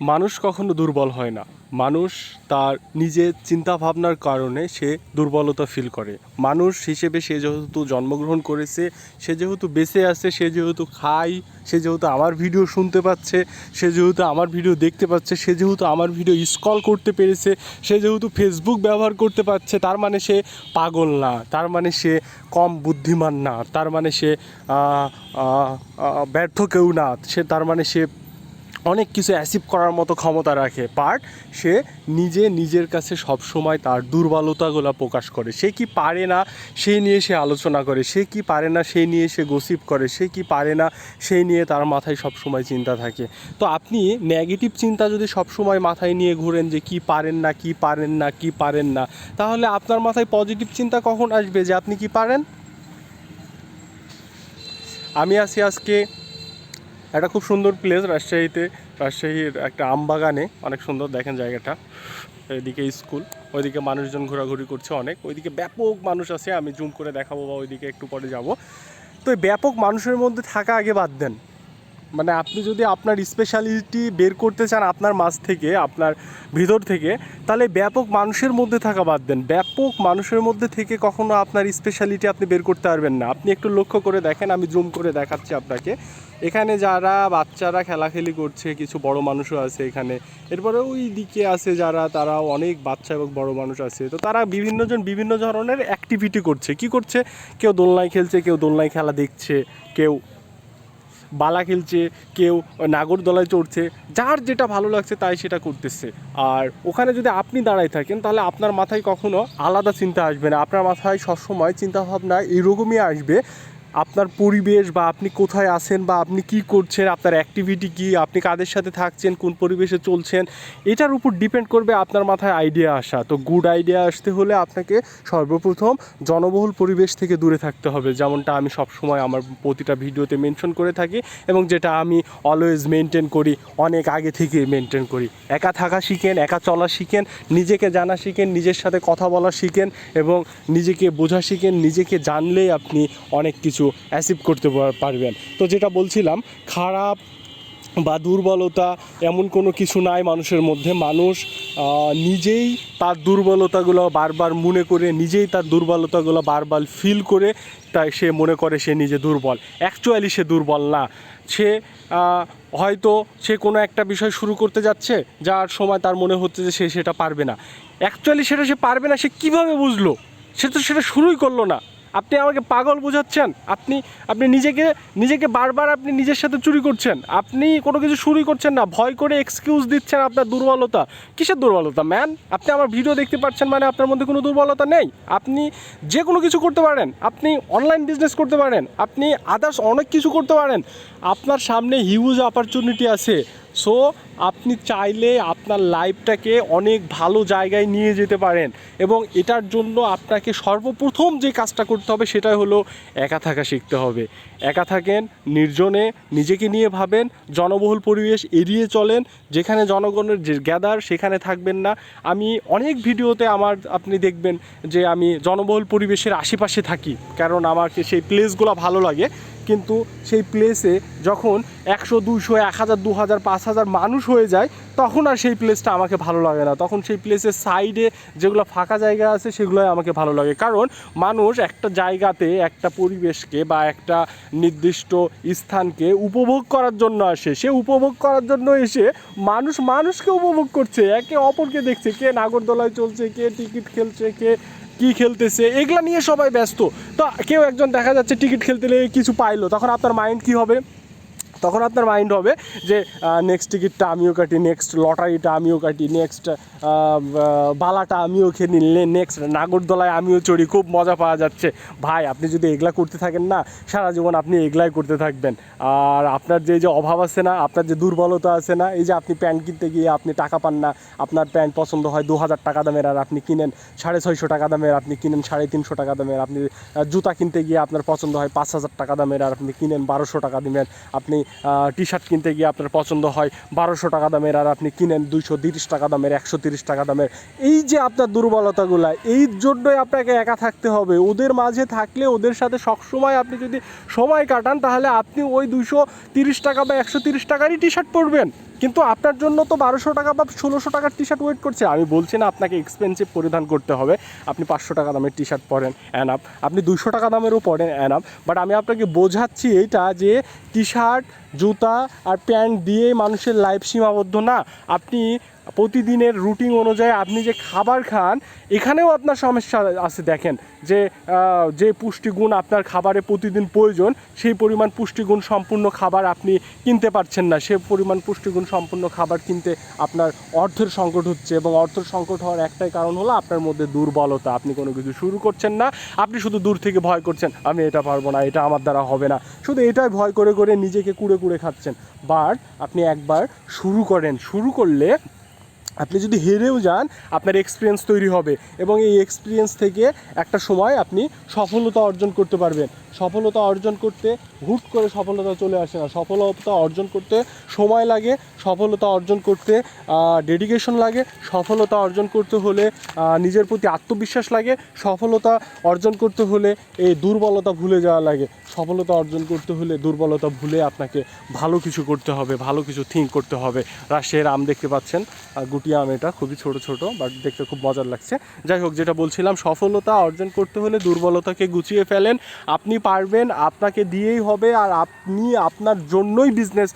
মানুষ কখনো দুর্বল হয় না। মানুষ তার নিজের চিন্তা ভাবনার কারণে সে দুর্বলতা ফিল করে। মানুষ হিসেবে সে যেহেতু জন্মগ্রহণ করেছে, সে যেহেতু বেঁচে আছে, সে যেহেতু খায় সে যেহেতু আমার ভিডিও শুনতে পাচ্ছে, সে যেহেতু আমার ভিডিও দেখতে পাচ্ছে, সে যেহেতু আমার ভিডিও স্ক্রল করতে পেরেছে, সে যেহেতু ফেসবুক ব্যবহার করতে পারছে, তার মানে সে পাগল না। তার মানে সে কম বুদ্ধিমান না। তার মানে সে ব্যর্থ কেউ না। সে, তার মানে সে অনেক কিছু অ্যাচিভ করার মতো ক্ষমতা রাখে বাট সে নিজে নিজের কাছে সবসময় তার দুর্বলতাগুলো প্রকাশ করে। সে কি পারে না সেই নিয়ে সে আলোচনা করে, সে কি পারে না সেই নিয়ে সে গসিপ করে, সে কি পারে না সেই নিয়ে তার মাথায় সবসময় চিন্তা থাকে। তো আপনি নেগেটিভ চিন্তা যদি সবসময় মাথায় নিয়ে ঘুরেন যে কি পারেন না, কি পারেন না, কি পারেন না, তাহলে আপনার মাথায় পজিটিভ চিন্তা কখন আসবে যে আপনি কি পারেন? আমি আছি আজকে একটা খুব সুন্দর প্লেস রাজশাহীতে, রাজশাহীর একটা আম বাগানে অনেক সুন্দর দেখেন জায়গাটা। এদিকে স্কুল ওইদিকে মানুষজন ঘোরাঘুরি করছে অনেক। ওইদিকে ব্যাপক মানুষ আছে, আমি জুম করে দেখাবো বা ওইদিকে একটু পরে যাব। তো ব্যাপক মানুষের মধ্যে থাকা আগে বাদ দেন। মানে আপনি যদি আপনার স্পেশালিটি বের করতে চান আপনার মাছ থেকে, আপনার ভিতর থেকে, তাহলে ব্যাপক মানুষের মধ্যে থাকা বাদ দেন। ব্যাপক মানুষের মধ্যে থেকে কখনো আপনার স্পেশালিটি আপনি বের করতে পারবেন না। আপনি একটু লক্ষ্য করে দেখেন, আমি জুম করে দেখাচ্ছি আপনাকে। এখানে যারা বাচ্চারা খেলাখেলি করছে, কিছু বড় মানুষও আছে এখানে। এরপরে ওই দিকে আছে যারা তারা অনেক বাচ্চা এবং বড় মানুষ আছে। তো তারা বিভিন্নজন বিভিন্ন ধরনের অ্যাক্টিভিটি করছে। কি করছে? কেউ দোলনায় খেলছে, কেউ দোলনায় খেলা দেখছে, কেউ বালা খেলছে, কেউ নাগরদোলায় চড়ছে, যার যেটা ভালো লাগছে তাই সেটা করতেছে। আর ওখানে যদি আপনি দাঁড়ায় থাকেন, তাহলে আপনার মাথায় কখনো আলাদা চিন্তা আসবে না। আপনার মাথায় সবসময় চিন্তাভাবনা এরকমই আসবে আপনার পরিবেশ বা আপনি কোথায় আছেন বা আপনি কি করছেন, আপনার অ্যাক্টিভিটি কি, আপনি কাদের সাথে থাকছেন, কোন পরিবেশে চলছেন, এটার উপর ডিপেন্ড করবে আপনার মাথায় আইডিয়া আসা। তো গুড আইডিয়া আসতে হলে আপনাকে সর্বপ্রথম জনবহুল পরিবেশ থেকে দূরে থাকতে হবে। যেমনটা আমি সবসময় আমার প্রতিটা ভিডিওতে মেনশন করে থাকি এবং যেটা আমি অলওয়েজ মেনটেন করি, অনেক আগে থেকে মেনটেন করি। একা থাকা শিখেন, একা চলা শিখেন, নিজেকে জানা শিখেন, নিজের সাথে কথা বলা শিখেন এবং নিজেকে বোঝা শিখেন, নিজেকে জানলেই আপনি অনেক কিছু অ্যাচিভ করতে পারবেন। তো যেটা বলছিলাম, খারাপ বা দুর্বলতা এমন কোনো কিছু নাই মানুষের মধ্যে। মানুষ নিজেই তার দুর্বলতাগুলো বারবার মনে করে, নিজেই তার দুর্বলতাগুলো বারবার ফিল করে, তাই সে মনে করে সে নিজে দুর্বল। অ্যাকচুয়ালি সে দুর্বল না। সে হয়তো সে কোনো একটা বিষয় শুরু করতে যাচ্ছে, যার সময় তার মনে হচ্ছে যে সে সেটা পারবে না। অ্যাকচুয়ালি সেটা সে পারবে না, সে কীভাবে বুঝলো? সে তো সেটা শুরুই করল না। আপনি আমাকে পাগল বোঝাচ্ছেন। আপনি আপনি নিজেকে নিজেকে বারবার আপনি নিজের সাথে চুরি করছেন। আপনি কোনো কিছু শুরুই করছেন না। ভয় করে এক্সকিউজ দিচ্ছেন আপনার দুর্বলতা। কিসের দুর্বলতা ম্যান আপনি আমার ভিডিও দেখতে পাচ্ছেন মানে আপনার মধ্যে কোনো দুর্বলতা নেই। আপনি যে কোনো কিছু করতে পারেন। আপনি অনলাইন বিজনেস করতে পারেন। আপনি আদার্স অনেক কিছু করতে পারেন। আপনার সামনে হিউজ অপরচুনিটি আছে। সো আপনি চাইলে আপনার লাইফটাকে অনেক ভালো জায়গায় নিয়ে যেতে পারেন এবং এটার জন্য আপনাকে সর্বপ্রথম যে কাজটা করতে হবে সেটা হলো একা থাকা শিখতে হবে। একা থাকেন, নির্জনে নিজেকে নিয়ে ভাবেন, জনবহুল পরিবেশ এড়িয়ে চলেন, যেখানে জনগণের যে গ্যাদার সেখানে থাকবেন না। আমি অনেক ভিডিওতে আমার আপনি দেখবেন যে আমি জনবহুল পরিবেশের আশেপাশে থাকি, কারণ আমাকে সেই প্লেসগুলো ভালো লাগে। কিন্তু সেই প্লেসে যখন একশো দুশো এক হাজার, দু হাজার, পাঁচ হাজার মানুষ হয়ে যায়, তখন আর সেই প্লেসটা আমাকে ভালো লাগে না। তখন সেই প্লেসের সাইডে যেগুলো ফাঁকা জায়গা আছে, সেগুলোই আমাকে ভালো লাগে। কারণ মানুষ একটা জায়গাতে, একটা পরিবেশকে বা একটা নির্দিষ্ট স্থানকে উপভোগ করার জন্য আসে। সে উপভোগ করার জন্য এসে মানুষ মানুষকে উপভোগ করছে, একে অপরকে দেখছে। কে নাগরদোলায় চলছে, কে টিকিট খেলছে, কে কি খেলতেছে, এগুলা নিয়ে সবাই ব্যস্ত। তো কেউ একজন দেখা যাচ্ছে টিকিট খেলতে কিছু পাইলো, তখন আপনার মাইন্ড কি হবে? তখন আপনার মাইন্ড হবে যে নেক্সট টিকিটটা আমিও কাটি নেক্সট লটারিটা আমিও কাটি নেক্সট বালাটা আমিও খেয়ে নিলে নেক্সট নাগরদোলায় আমিও চড়ি, খুব মজা পাওয়া যাচ্ছে। ভাই, আপনি যদি এগুলা করতে থাকেন না, সারা জীবন আপনি এগুলাই করতে থাকবেন। আর আপনার যে যে অভাব আছে না, আপনার যে দুর্বলতা আছে না, এই যে আপনি প্যান্ট কিনতে গিয়ে আপনি টাকা পান না, আপনার প্যান্ট পছন্দ হয় দু হাজার টাকা দামের আর আপনি কিনেন, সাড়ে ছয়শো টাকা দামের আপনি কিনেন, সাড়ে তিনশো টাকা দামের, আপনি জুতা কিনতে গিয়ে আপনার পছন্দ হয় পাঁচ হাজার টাকা দামের আর আপনি কিনেন, বারোশো টাকা দিবেন। আপনি টি শার্ট কিনতে গিয়ে আপনার পছন্দ হয় বারোশো টাকা দামের, আর আপনি কিনেন দুইশো তিরিশ টাকা দামের, একশো তিরিশ টাকা দামের। এই যে আপনার দুর্বলতাগুলো, এই জন্যই আপনাকে একা থাকতে হবে। ওদের মাঝে থাকলে ওদের সাথে সবসময় আপনি যদি সময় কাটান, তাহলে আপনি ওই দুইশো তিরিশ টাকা বা একশো তিরিশ টাকারই টি শার্ট পরবেন। কিন্তু আপনার জন্য তো বারোশো টাকা বা ষোলোশো টাকার টি শার্ট ওয়েট করছে। আমি বলছি না আপনাকে এক্সপেন্সিভ পরিধান করতে হবে। আপনি পাঁচশো টাকা দামের টি শার্ট পরেন অ্যান আপ আপনি দুশো টাকা দামেরও পরেন অ্যান আপ বাট আমি আপনাকে বোঝাচ্ছি এইটা যে টি শার্ট জুতা আর প্যান্ট দিয়ে মানুষের লাইফ সীমাবদ্ধ না। আপনি প্রতিদিনের রুটিন অনুযায়ী আপনি যে খাবার খান, এখানেও আপনার সমস্যা আছে। দেখেন যে যে পুষ্টিগুণ আপনার খাবারে প্রতিদিন প্রয়োজন, সেই পরিমাণ পুষ্টিগুণ সম্পূর্ণ খাবার আপনি কিনতে পারছেন না। সে পরিমাণ পুষ্টিগুণ সম্পূর্ণ খাবার কিনতে আপনার অর্থের সংকট হচ্ছে এবং অর্থের সংকট হওয়ার একটাই কারণ হলো আপনার মধ্যে দুর্বলতা। আপনি কোনো কিছু শুরু করছেন না, আপনি শুধু দূর থেকে ভয় করছেন, আমি এটা পারব না, এটা আমার দ্বারা হবে না। শুধু এটাই ভয় করে করে নিজেকে কুড়ে কুড়ে খাচ্ছেন। বাট আপনি একবার শুরু করেন। শুরু করলে আপনি যদি হেরেও যান, আপনার এক্সপিরিয়েন্স তৈরি হবে এবং এই এক্সপিরিয়েন্স থেকে একটা সময় আপনি সফলতা অর্জন করতে পারবেন। সফলতা অর্জন করতে হুট করে সফলতা চলে আসে না। সফলতা অর্জন করতে সময় লাগে, সফলতা অর্জন করতে ডেডিকেশন লাগে, সফলতা অর্জন করতে হলে নিজের প্রতি আত্মবিশ্বাস লাগে, সফলতা অর্জন করতে হলে এই দুর্বলতা ভুলে যাওয়া লাগে। সফলতা অর্জন করতে হলে দুর্বলতা ভুলে আপনাকে ভালো কিছু করতে হবে, ভালো কিছু থিঙ্ক করতে হবে। রাশিয়ার আম দেখতে পাচ্ছেন আর গুটি আম এটা খুবই ছোট ছোট বাট দেখতে খুব মজার লাগছে। যাই হোক, যেটা বলছিলাম, সফলতা অর্জন করতে হলে দুর্বলতাকে গুছিয়ে ফেলেন। আপনি পারবেন, আপনাকে দিয়েই হবে আর আপনি আপনার জন্যই বিজনেস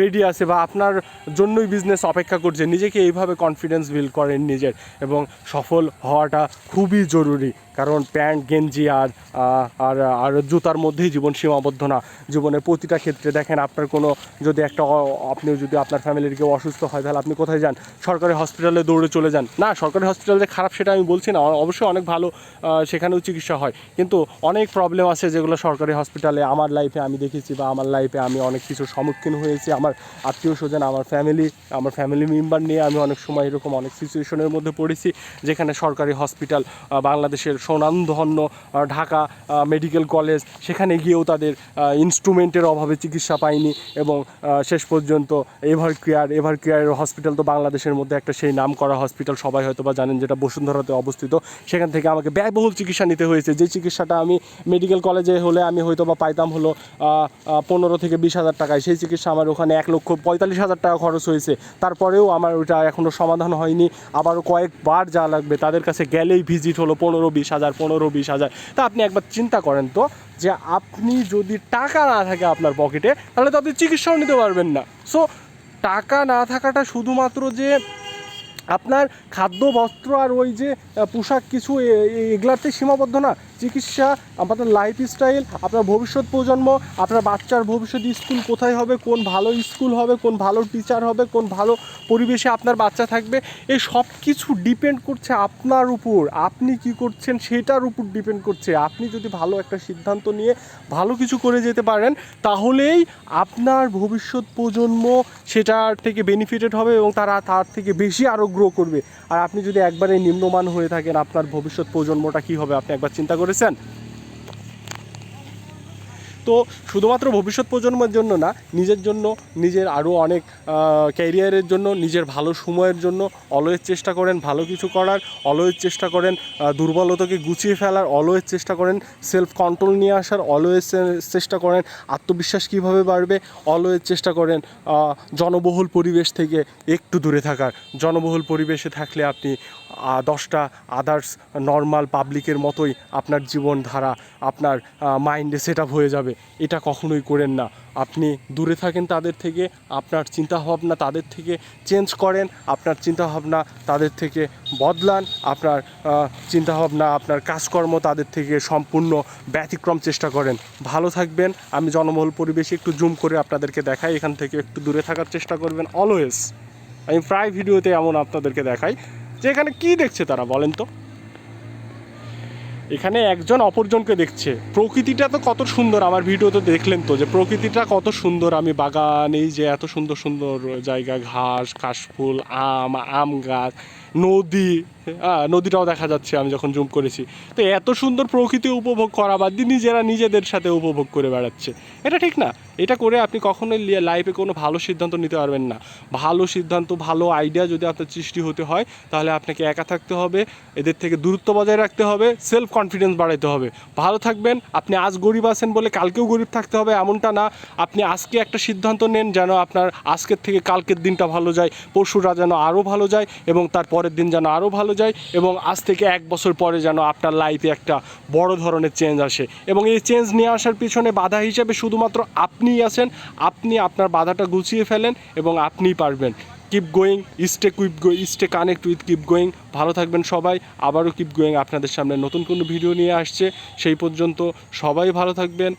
রেডি আছে বা আপনার জন্যই বিজনেস অপেক্ষা করছে। নিজেকে এইভাবে কনফিডেন্স বিল্ড করেন নিজের এবং সফল হওয়াটা খুবই জরুরি। কারণ প্যান্ট, গেঞ্জি আর আর আর জুতার মধ্যেই জীবন সীমাবদ্ধ না। জীবনের প্রতিটা ক্ষেত্রে দেখেন আপনার কোনো যদি একটা আপনি যদি আপনার ফ্যামিলির কেউ অসুস্থ হয়, তাহলে আপনি কোথায় যান? সরকারি হসপিটালে দৌড়ে চলে যান। না, সরকারি হসপিটাল যে খারাপ সেটা আমি বলছি না। অবশ্যই অনেক ভালো সেখানেও চিকিৎসা হয়। কিন্তু অনেক প্রবলেম আছে যেগুলো সরকারি হসপিটালে আমার লাইফে আমি দেখেছি বা আমার লাইফে আমি অনেক কিছুর সম্মুখীন হয়েছি। আমার আত্মীয় স্বজন, আমার ফ্যামিলি আমার ফ্যামিলি মেম্বার নিয়ে আমি অনেক সময় এরকম অনেক সিচুয়েশনের মধ্যে পড়েছি, যেখানে সরকারি হসপিটাল বাংলাদেশের সুনামধন্য আহ, ঢাকা মেডিকেল কলেজ সেখানে গিয়েও তাদের ইনস্ট্রুমেন্টের অভাবে চিকিৎসা পায়নি এবং শেষ পর্যন্ত Ever Care Ever Care hospital তো বাংলাদেশের মধ্যে একটা সেই নাম করা হসপিটাল সবাই হয়তো বা জানেন যেটা বসুন্ধরাতে অবস্থিত। সেখান থেকে আমাকে ব্যয়বহুল চিকিৎসা নিতে হয়েছে। যে চিকিৎসাটা আমি মেডিকেল কলেজে হলে আমি হয়তো বা পাইতাম হলো পনেরো থেকে বিশ হাজার টাকায়। সেই চিকিৎসা আমার ওখানে এক লক্ষ পঁয়তাল্লিশ হাজার টাকা খরচ হয়েছে। তারপরেও আমার ওটা এখনও সমাধান হয়নি। আবারও কয়েকবার যা লাগবে তাদের কাছে গেলেই ভিজিট হলো পনেরো বিশ হাজার, পনেরো, বিশ হাজার। তা আপনি একবার চিন্তা করেন তো যে আপনি যদি টাকা না থাকে আপনার পকেটে, তাহলে তো আপনি চিকিৎসাও নিতে পারবেন না। সো টাকা না থাকাটা শুধুমাত্র যে আপনার খাদ্য বস্ত্র আর ওই যে পোশাক কিছু এগুলাতে সীমাবদ্ধ না। চিকিৎসা আপনার লাইফ স্টাইল আপনার ভবিষ্যৎ প্রজন্ম, আপনার বাচ্চার ভবিষ্যৎ স্কুল কোথায় হবে, কোন ভালো স্কুল হবে, কোন ভালো টিচার হবে, কোন ভালো পরিবেশে আপনার বাচ্চা থাকবে, এই সব কিছু ডিপেন্ড করছে আপনার উপর। আপনি কি করছেন সেটার উপর ডিপেন্ড করছে। আপনি যদি ভালো একটা সিদ্ধান্ত নিয়ে ভালো কিছু করে যেতে পারেন, তাহলেই আপনার ভবিষ্যৎ প্রজন্ম সেটার থেকে বেনিফিটেড হবে এবং তারা তার থেকে বেশি আরও গ্রো করবে। আর আপনি যদি একবারে নিম্নমান হয়ে থাকেন, আপনার ভবিষ্যৎ প্রজন্মটা কী হবে, আপনি একবার চিন্তা করেছেন? তো শুধুমাত্র ভবিষ্যৎ প্রজন্মের জন্য না, নিজের জন্য, নিজের আরও অনেক ক্যারিয়ারের জন্য, নিজের ভালো সময়ের জন্য অলওয়েজ চেষ্টা করেন, ভালো কিছু করার অলওয়েজ চেষ্টা করেন দুর্বলতাকে গুছিয়ে ফেলার অলওয়েজ চেষ্টা করেন সেলফ কন্ট্রোল নিয়ে আসার অলওয়েজ চেষ্টা করেন, আত্মবিশ্বাস কীভাবে বাড়বে অলওয়েজ চেষ্টা করেন জনবহুল পরিবেশ থেকে একটু দূরে থাকার। জনবহুল পরিবেশে থাকলে আপনি দশটা আদার্স নর্মাল পাবলিকের মতোই আপনার জীবনধারা, আপনার মাইন্ডে সেট আপ হয়ে যাবে। এটা কখনোই করেন না। আপনি দূরে থাকেন তাদের থেকে, আপনার চিন্তাভাবনা তাদের থেকে চেঞ্জ করেন, আপনার চিন্তাভাবনা তাদের থেকে বদলান, আপনার চিন্তাভাবনা, আপনার কাজকর্ম তাদের থেকে সম্পূর্ণ ব্যতিক্রম চেষ্টা করেন। ভালো থাকবেন, আমি জনবহুল পরিবেশে একটু জুম করে আপনাদেরকে দেখাই, এখান থেকে একটু দূরে থাকার চেষ্টা করবেন অলওয়েজ আমি প্রায় ভিডিওতে এমন আপনাদেরকে দেখাই, যে এখানে কী দেখছে তারা বলেন তো? এখানে একজন অপরজনকে দেখছে। প্রকৃতিটা তো কত সুন্দর, আমার ভিডিওতে দেখলেন তো, যে প্রকৃতিটা কত সুন্দর। আমি বাগানেই যে এত সুন্দর সুন্দর জায়গা, ঘাস, কাশফুল, আম আম গাছ নদী আহ, নদীটাও দেখা যাচ্ছে আমি যখন জুম করেছি। তো এত সুন্দর প্রকৃতি উপভোগ করা বাদ দিয়ে নিজেরা নিজেদের সাথে উপভোগ করে বেড়াচ্ছে। এটা ঠিক না। এটা করে আপনি কখনোই লাইফে কোনো ভালো সিদ্ধান্ত নিতে পারবেন না। ভালো সিদ্ধান্ত ভালো আইডিয়া যদি আপনার সৃষ্টি হতে হয় তাহলে আপনাকে একা থাকতে হবে এদের থেকে দূরত্ব বজায় রাখতে হবে সেলফ কনফিডেন্স বাড়াইতে হবে। ভালো থাকবেন আপনি আজ গরিব আছেন বলে কালকেও গরিব থাকতে হবে এমনটা না। আপনি আজকে একটা সিদ্ধান্ত নেন যেন আপনার আজকের থেকে কালকের দিনটা ভালো যায় পরশুরা যেন আরও ভালো যায় এবং তার পরের দিন যেন আরও ভালো যায় এবং আজ থেকে এক বছর পরে যেন আপনার লাইফে একটা বড় ধরনের চেঞ্জ আসে। এবং এই চেঞ্জ নিয়ে আসার পিছনে বাধা হিসেবে শুধুমাত্র আপনিই আছেন, আপনি আপনার বাধাটা গুছিয়ে ফেলেন এবং আপনিই পারবেন। Keep going stay keep go stay connect with keep going ভালো থাকবেন সবাই, আবারও কিপ গোয়িং আপনাদের সামনে নতুন কোনো ভিডিও নিয়ে আসছে, সেই পর্যন্ত সবাই ভালো থাকবেন।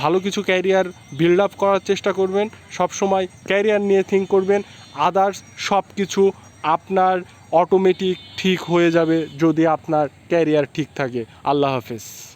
ভালো কিছু ক্যারিয়ার বিল্ড আপ করার চেষ্টা করবেন। সব সময় ক্যারিয়ার নিয়ে থিঙ্ক করবেন। আদার্স সব কিছু আপনার অটোমেটিক ঠিক হয়ে যাবে যদি আপনার ক্যারিয়ার ঠিক থাকে। আল্লাহ হাফেজ।